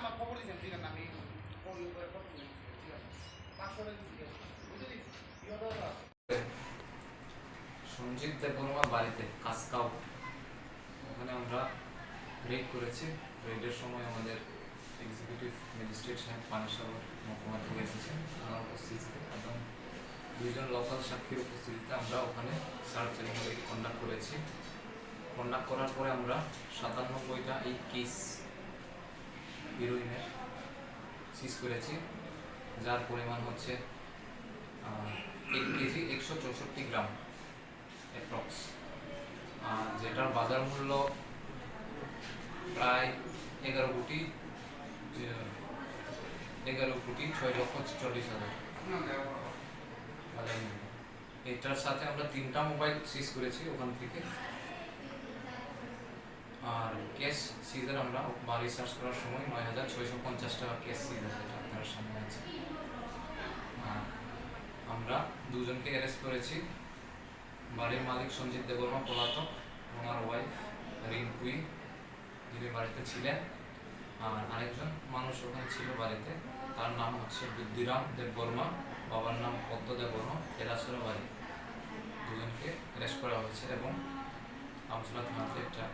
আমার খবর দিয়েছেন ঠিক আছে। আমি সঞ্জিত দেববর্মার বাড়িতে কাসকাও ওখানে আমরা রেড করেছি। রেডের সময় আমাদের এক্সিকিউটিভ ম্যাজিস্ট্রেট সাহেব পানিসাগর মহকুমা এসেছেন। ওনার উপস্থিতিতে এবং দুইজন লোকাল সাক্ষীর উপস্থিতিতে আমরা ওখানে সার্চ কন্ডাক্ট করেছি। কন্ডাক্ট করার পরে আমরা সাতানব্বইটা এই কেস হিরোইনের সিজ করেছি, যার পরিমাণ হচ্ছে এক কেজি একশো চৌষট্টি গ্রাম অ্যাপ্রক্স যেটার বাজার মূল্য প্রায় এগারো কোটি এগারো কোটি ছয় লক্ষ চল্লিশ হাজার। এটার সাথে আমরা তিনটা মোবাইল সিজ করেছি ওখান থেকে। আর কেস সিজার আমরা বাড়ি সার্চ করার সময় নয় হাজার ছয়শো পঞ্চাশ টাকা ক্যাশ সিজার যেটা আপনার সামনে আছে। আমরা দুজনকে অ্যারেস্ট করেছি। বাড়ির মালিক সঞ্জিত দেববর্মা, পলাতক, ওনার ওয়াইফ রিঙ্কুই যিনি বাড়িতে ছিলেন। আর আরেকজন মানুষ ওখানে ছিল বাড়িতে। তার নাম হচ্ছে বুদ্ধিরাম দেববর্মা, বাবার নাম পদ্ম দেববর্মা এরাসুরা বাড়ি। দুজনকে অ্যারেস্ট করা হয়েছে এবং আমসলা থানাতে একটা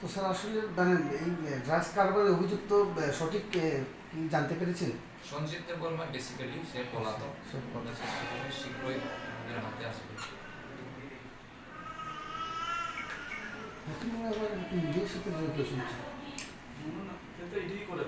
তো স্যার আসলে মানে এই ড্রাগস কারবারের অভিযুক্ত সঠিক কি জানতে পেরেছেন? সঞ্জিত দেববর্মা বেসিক্যালি সে পলাতক। সে শীঘ্রই আমাদের হাতে আসবে। আবার নিজের সাথে জড়িত শুনছি কিন্তু এটাই করে